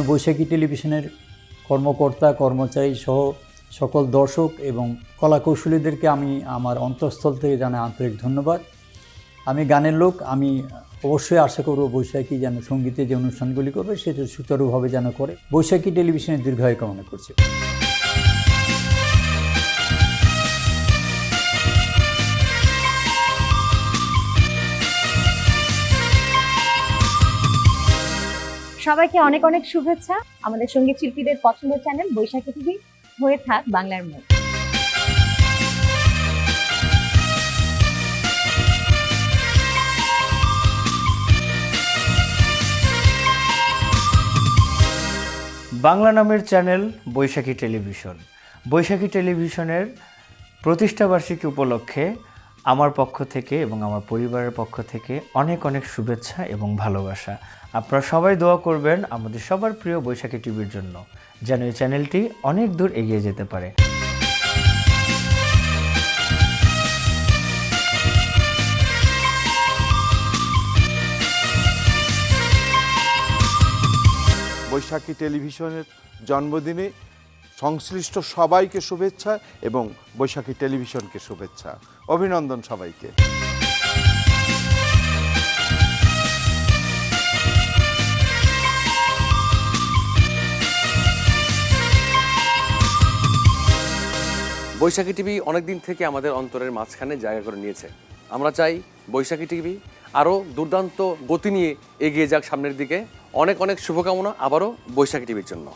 বৈশাখী টেলিভিশনের কর্মকর্তা, কর্মচারী সহ সকল দর্শক এবং কলা কৌশলীদেরকে আমি আমার অন্তঃস্থল থেকে জানাই আন্তরিক ধন্যবাদ। আমি গানের লোক, আমি অবশ্যই আশা করব বৈশাখী যেন সঙ্গীতে যে অনুষ্ঠানগুলি করবে সেটা সুচারুভাবে যেন করে। বৈশাখী টেলিভিশনের দীর্ঘায়ু কামনা করছি। সবাইকে অনেক অনেক শুভেচ্ছা। আমাদের সংগীত শিল্পীদের পছন্দের চ্যানেল বৈশাখী টিভি। হয়ে থাক বাংলার মুখ। বাংলা নামের চ্যানেল বৈশাখী টেলিভিশন। বৈশাখী টেলিভিশনের প্রতিষ্ঠাবার্ষিকী উপলক্ষে আমার পক্ষ থেকে এবং আমার পরিবারের পক্ষ থেকে অনেক অনেক শুভেচ্ছা এবং ভালোবাসা। আপনারা সবাই দোয়া করবেন আমাদের সবার প্রিয় বৈশাখী টিভির জন্য, যেন এই চ্যানেলটি অনেক দূর এগিয়ে যেতে পারে। বৈশাখী টেলিভিশনের জন্মদিনে সংশ্লিষ্ট সবাইকে শুভেচ্ছা এবং বৈশাখী টেলিভিশনকে শুভেচ্ছা। অভিনন্দন সবাইকে। বৈশাখী টিভি অনেকদিন থেকে আমাদের অন্তরের মাঝখানে জায়গা করে নিয়েছে। আমরা চাই বৈশাখী টিভি আরও দুর্দান্ত গতি নিয়ে এগিয়ে যাক সামনের দিকে। অনেক অনেক শুভকামনা আবারও বৈশাখী টিভির জন্য।